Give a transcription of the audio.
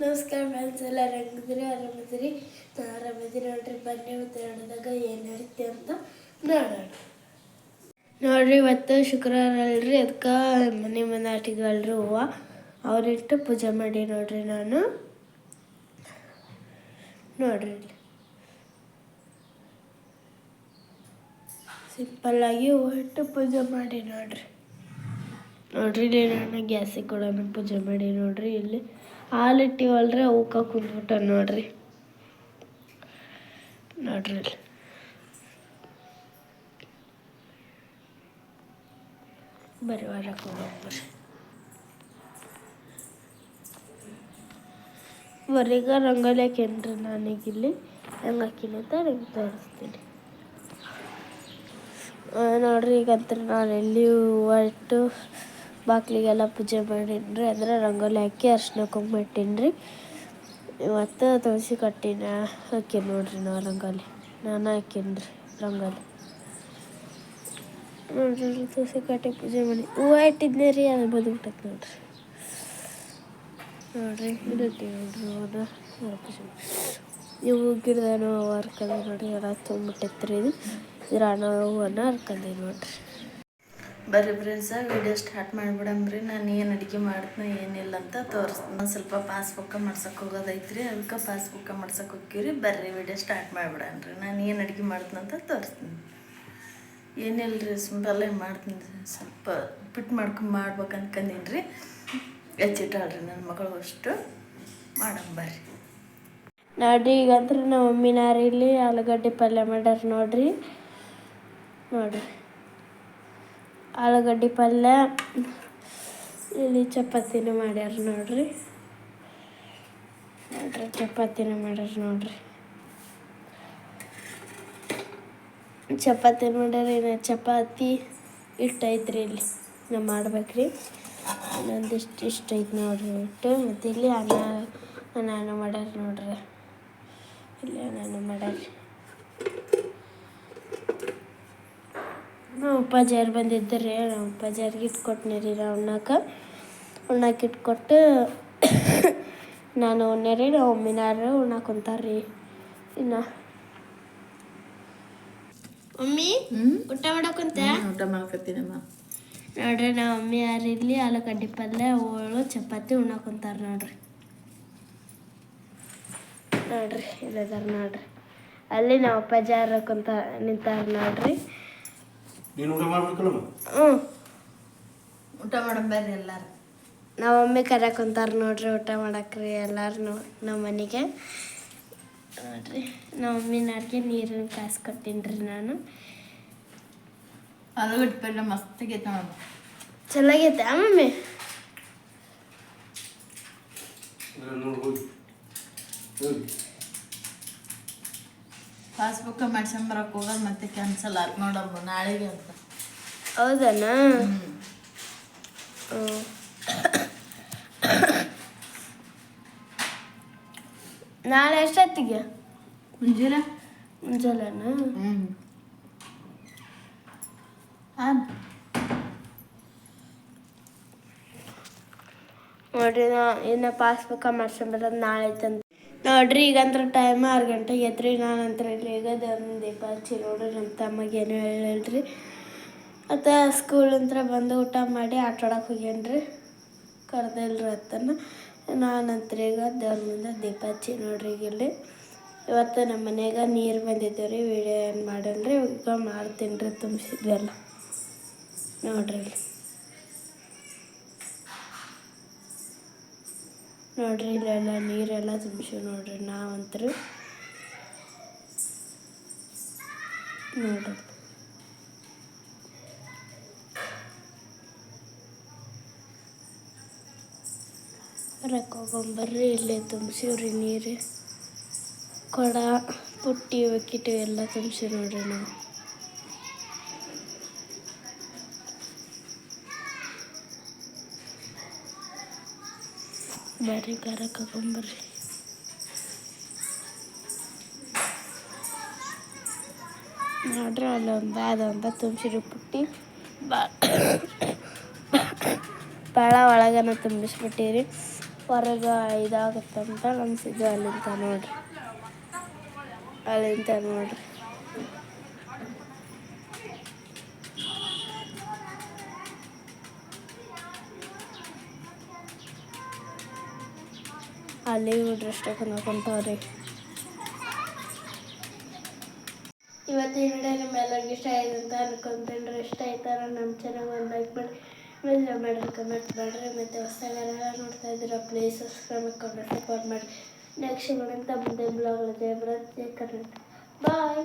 ನಮಸ್ಕಾರ ಫ್ರೆಂಡ್ಸ್ ಎಲ್ಲ ಹೆಂಗಿದ್ರಿ ಆರಾಮಿದ್ರಿ ನಾ ಆರಾಮಿದ್ರಿ ನೋಡ್ರಿ, ಬನ್ನಿ ಮತ್ತೆ ಏನು ನಡೀತಿ ಅಂತ ನೋಡೋಣ. ನೋಡ್ರಿ, ಇವತ್ತು ಶುಕ್ರವಾರ ಅಲ್ರಿ ಅದಕ್ಕೆ ಮನೆ ಮನೆ ಆಟಿಗಳ್ರಿ ಹೂವು, ಅವ್ರಿಟ್ಟು ಪೂಜೆ ಮಾಡಿ ನೋಡ್ರಿ ನಾನು. ನೋಡ್ರಿ ಸಿಂಪಲ್ಲಾಗಿ ಹೂವು ಇಟ್ಟು ಪೂಜೆ ಮಾಡಿ ನೋಡ್ರಿ. ನೋಡ್ರಿ ಇಲ್ಲಿ ನಾನು ಗ್ಯಾಸಿಗೆ ಕೂಡ ಪೂಜೆ ಮಾಡಿ ನೋಡ್ರಿ ಇಲ್ಲಿ. ಹಾಲು ಅವಕ್ಕ ಕುಂದ್ಬಿಟ್ಟ ನೋಡ್ರಿ. ನೋಡ್ರಿ ಬರ್ರಿ ಹೊರಗೆ ಹೋಗ್ಬರ್ರಿ ಹೊರಗ ರಂಗೋಲಿ ಹಾಕೇನ್ರಿ ನನಗಿಲ್ಲಿ ಹೆಂಗೆ ಹಾಕಿನಿ ಅಂತ ನಿಮ್ಗೆ ತೋರಿಸ್ತೀನಿ. ನೋಡ್ರಿ ಈಗಂತ್ರ ನಾನು ಎಲ್ಲಿ ಹೂವು ಇಟ್ಟು ಬಾಕ್ಲಿಗೆಲ್ಲ ಪೂಜೆ ಮಾಡೀನಿ ರೀ ಅಂದ್ರೆ ರಂಗೋಲಿ ಹಾಕಿ ಅರ್ಶಿನ ಕುಂಕುಮ ಇಟ್ಟೀನಿ ಮತ್ತು ತುಳಸಿ ಕಟ್ಟಿನ ಹಾಕೀನಿ ನೋಡ್ರಿ ನಾವು ರಂಗೋಲಿ. ನಾನು ಹಾಕೀನಿ ರೀ ರಂಗೋಲಿ. ನೋಡ್ರಿ ತುಳಸಿ ಕಟ್ಟಿ ಪೂಜೆ ಮಾಡಿ. ಹೂವು ಇಟ್ಟಿದ್ದೆ ರೀ, ಅದು ಬದುಕ್ಬಿಟ್ಟೈತೆ ನೋಡ್ರಿ. ನೋಡ್ರಿ ಇಡಟ್ಟಿ ನೋಡ್ರಿ ಹೂವನ್ನ ಹೂವು ಪೂಜೆ. ಇವು ಗಿಡದ ಹರ್ಕಂದೆ ನೋಡ್ರಿ ಎಲ್ಲ ತುಂಬಿಟ್ಟೈತೆ ರೀ ಇದು. ಇದ್ರ ಹಣ ಹೂವನ್ನ ಹರ್ಕಂದೆ ನೋಡ್ರಿ. ಬರ್ರಿ ಫ್ರೆಂಡ್ಸ ವಿಡಿಯೋ ಸ್ಟಾರ್ಟ್ ಮಾಡಿಬಿಡಮ್ರಿ ನಾನು ಏನು ಅಡುಗೆ ಮಾಡ್ತೀನಿ ಏನಿಲ್ಲ ಅಂತ ತೋರಿಸ್ತೀನಿ ಸ್ವಲ್ಪ ಪಾಸ್ಬುಕ್ಕ ಮಾಡ್ಸೋಕೆ ಹೋಗೋದೈತ್ರಿ. ಅದಕ್ಕೆ ಪಾಸ್ಬುಕ್ಕ ಮಾಡ್ಸೋಕೆ ಹೋಗ್ತೀರಿ ಬರ್ರಿ ವಿಡಿಯೋ ಸ್ಟಾರ್ಟ್ ಮಾಡಿಬಿಡನ್ರಿ. ನಾನು ಏನು ಅಡುಗೆ ಮಾಡ್ತೀನಿ ಅಂತ ತೋರಿಸ್ತೀನಿ. ಏನಿಲ್ಲ ರೀ ಸಿಂಪಲ್ಲೇ ಮಾಡ್ತೀನಿ. ಸ್ವಲ್ಪ ಉಪ್ಪಿಟ್ಟು ಮಾಡ್ಕೊಂಡು ಮಾಡ್ಬೇಕು ಅನ್ಕಂದೀನಿ ರೀ ಹೆಚ್ಚಿಟ್ಟಾಳ್ರಿ ನನ್ನ ಮಗಳು ಅಷ್ಟು. ಬರ್ರಿ. ನೋಡ್ರಿ ಈಗಂದ್ರೆ ನಮ್ಮ ಮಮ್ಮಿನಾರು ಇಲ್ಲಿ ಆಲೂಗಡ್ಡೆ ಪಲ್ಯ ಮಾಡ್ಯಾರ ನೋಡ್ರಿ. ನೋಡ್ರಿ. ಆಲೂಗಡ್ಡೆ ಪಲ್ಯ, ಇಲ್ಲಿ ಚಪಾತಿನೂ ಮಾಡ್ಯಾರ ನೋಡ್ರಿ. ನೋಡ್ರಿ ಚಪಾತಿನೂ ಮಾಡ್ಯಾರ ನೋಡ್ರಿ. ಚಪಾತಿ ಮಾಡ್ಯಾರ ಇನ್ನು ಚಪಾತಿ ಇಟ್ಟು ಐತ್ರಿ ಇಲ್ಲಿ. ನಾ ಮಾಡ್ಬೇಕ್ರಿ. ಇನ್ನೊಂದಿಷ್ಟು ಇಷ್ಟ ಐತೆ ನೋಡ್ರಿ ಇಟ್ಟು ಮತ್ತು ಇಲ್ಲಿ ಅನ್ನ ಅನ್ನ ಮಾಡ್ಯಾರ ನೋಡ್ರಿ. ಇಲ್ಲಿ ಅನ್ನ ಮಾಡ್ಯಾರ ನಾವು ಉಪ್ಪಾಜಾರು ಬಂದಿದ್ದರೆ ನಮ್ಮ ಉಪ್ಪಾಜಾರಿಗೆ ಇಟ್ಕೊಟ್ನಿ ರೀ ನಾವು ಉಣ್ಣಾಕ ಉಣ್ಣಾಕ ಇಟ್ಕೊಟ್ಟು ನಾನು ಉಣ್ಣೆ ರೀ ನಾವು ಮಮ್ಮಿನಾರು ಉಣ್ಣಾಕ ರೀ. ಇನ್ನು. ಮಮ್ಮಿ ಹ್ಞೂ ಊಟ ಮಾಡಕ್ಕಂತ ಊಟ ಮಾಡ್ಕೊತೀನಮ್ಮ. ನೋಡ್ರಿ ನಮ್ಮ ಮಮ್ಮಿ ಯಾರು ಇಲ್ಲಿ ಆಲೂಗಡ್ಡೆ ಪಲ್ಯ ಹೋಳು ಚಪಾತಿ ಉಣ್ಣಾಕ ಕುಂತಾರ ನೋಡ್ರಿ. ನೋಡ್ರಿ ಇಲ್ಲದಾರ ನೋಡ್ರಿ. ಅಲ್ಲಿ ನಮ್ಮ ಅಪ್ಪಾಜಾರ ಕುಂತ ನಿಂತಾರ ನೋಡ್ರಿ. ನೀನು ಊಟ ಮಾಡ್ಬೇಕಲ್ಲಮ್ಮ ಹ್ಞೂ ಊಟ ಮಾಡಬೇಡ್ರಿ ಬರ್ರಿ ಎಲ್ಲಾರು. ನಮ್ಮ ಮಮ್ಮಿ ಕರ್ಯಾಕ ಅಂತಾರ ನೋಡ್ರಿ ಊಟ ಮಾಡಕ್ರಿ ಎಲ್ಲಾರು ನಮ್ಮ ಮನೆಗೆ. ನೋಡ್ರಿ ನಮ್ಮ ಮಮ್ಮಿನಾರ್ಗೆ ನೀರಿನ ಕಾಸು ಕೊಟ್ಟೀನಿ ನಾನು. ಆಲೂಗಡ್ಡೆ ಪಲ್ಯ ಮಸ್ತಾಗೈತೆ ನೋಡಮ್ಮ ಚೆನ್ನಾಗೈತೆ ಆ ಮಮ್ಮಿ? ನೋಡಿ ಹೋಗಿ. ಹೋಗಿ. ಪಾಸ್ಬುಕ್ ಮಾಡ್ಸ್ಕೊಂಬರಕ್ಕೆ ಹೋಗೋದು ಮತ್ತೆ ಕ್ಯಾನ್ಸಲ್ ಆಯ್ತು ನೋಡಮ್ಮ ನಾಳೆಗೆ ಅಂತ. ಹೌದಣ್ಣ ನಾಳೆ ಎಷ್ಟೊತ್ತಿಗೆ? ಮುಂಜಾನೆ. ಮುಂಜಾನೆನ? ಹ್ಞೂ ನೋಡ್ರಿ ನಾ ಇನ್ನು ಪಾಸ್ಬುಕ್ಕ ಮಾಡ್ಸ್ಕೊಂಬರೋದು ನಾಳೆ ಐತಂತ ನೋಡ್ರಿ, ಈಗಂತ್ರ ಟೈಮ್ ಆರು ಗಂಟೆಗೆ ಎದ್ರಿ ನಾನು ಅಂತ ಹೇಳಿ ಈಗ ದೇವ್ರ ದೀಪ ಹಚ್ಚಿ ನೋಡ್ರಿ ನಮ್ಮ ತಮ್ಮಗೆ ಏನು ಹೇಳಲ್ರಿ ಮತ್ತು ಸ್ಕೂಲ್ ಅಂತ ಬಂದು ಊಟ ಮಾಡಿ ಆಟ ಆಡೋಕೆ ಹೋಗ್ಯಾನ್ರಿ. ಕರೆದಿಲ್ರಿ ಅತ್ತನ. ನಾನಂತ್ರ ಈಗ ದೇವ್ರ ದೀಪ ಹಚ್ಚಿ ನೋಡ್ರಿ ಈಗ ಇಲ್ಲಿ. ಇವತ್ತು ನಮ್ಮ ಮನೆಯಾಗ ನೀರು ಬಂದಿದ್ದೇವೆ ರೀ ವಿಡಿಯೋ ಏನು ಮಾಡಲ್ರಿ ಈಗ ಮಾಡ್ತೀನಿ ರೀ ತುಂಬಿಸಿದ್ವೆಲ್ಲ. ನೋಡ್ರಿ ನೋಡ್ರಿ ಇಲ್ಲೆಲ್ಲ ನೀರೆಲ್ಲ ತುಂಬಿಸಿ ನೋಡ್ರಿ, ನಾವಂತರು. ನೋಡ್ರಿ. ಹೊರಕ್ಕೆ ಹೋಗೊಂಬರ್ರಿ ಇಲ್ಲೇ ತುಂಬಿಸಿವ್ರಿ ನೀರು. ಕೊಡ, ಪುಟ್ಟಿ ಬಕೆಟು ಎಲ್ಲ ತುಂಬಿಸಿ ನೋಡ್ರಿ ನಾವು. ಬರ್ರಿ ಖಾರ ಕರ್ಕೊಂಬರ್ರಿ ನೋಡ್ರಿ ಅಲ್ಲೊಂದು ಅಂತ ತುಂಬಿಸಿರಿ ಪುಟ್ಟಿ. ಬಾ ಭಾಳ ಒಳಗನ ತುಂಬಿಸ್ಬಿಟ್ಟಿರಿ. ಹೊರಗೆ ಇದಾಗುತ್ತಂತ ಅನಿಸಿದ್ದು ಅಲ್ಲಿಂದ ನೋಡ್ರಿ. ಅಲ್ಲಿಂದ ನೋಡ್ರಿ. ಅಲ್ಲಿ ಡ್ರೆಸ್ ತಗೊಂಡ್ಕೊಂತವ್ರಿ ಇವತ್ತಿನ ವಿಡಿಯೋ ನಿಮ್ಮೆಲ್ಲರಿಗೂ ಇಷ್ಟ ಆಯ್ತು ಅಂತ ಅನ್ಕೊಂತೀನಿ. ಇಷ್ಟ ಆಯ್ತಾರ ನಮ್ಮ ಚಾನಲ್ ಒಂದು ಲೈಕ್ ಮಾಡಿ ಮೇಲೆ ಮಾಡಿರಿ ಕಮೆಂಟ್ ಮಾಡಿರಿ. ಮತ್ತು ಹೊಸದಾಗೆಲ್ಲ ನೋಡ್ತಾ ಇದ್ದೀರ ಪ್ಲೀಸ್ ಸಬ್ಸ್ಕ್ರೈಬ್ ಮಾಡ್ಕೊಂಡು ಸಪೋರ್ಟ್ ಮಾಡಿ. ನೆಕ್ಸ್ಟ್ ಅಂತ ಮುಂದೆ ಬ್ಲಾಗ್ ಜಯ ಕರ್ನಾಟಕ ಬಾಯ್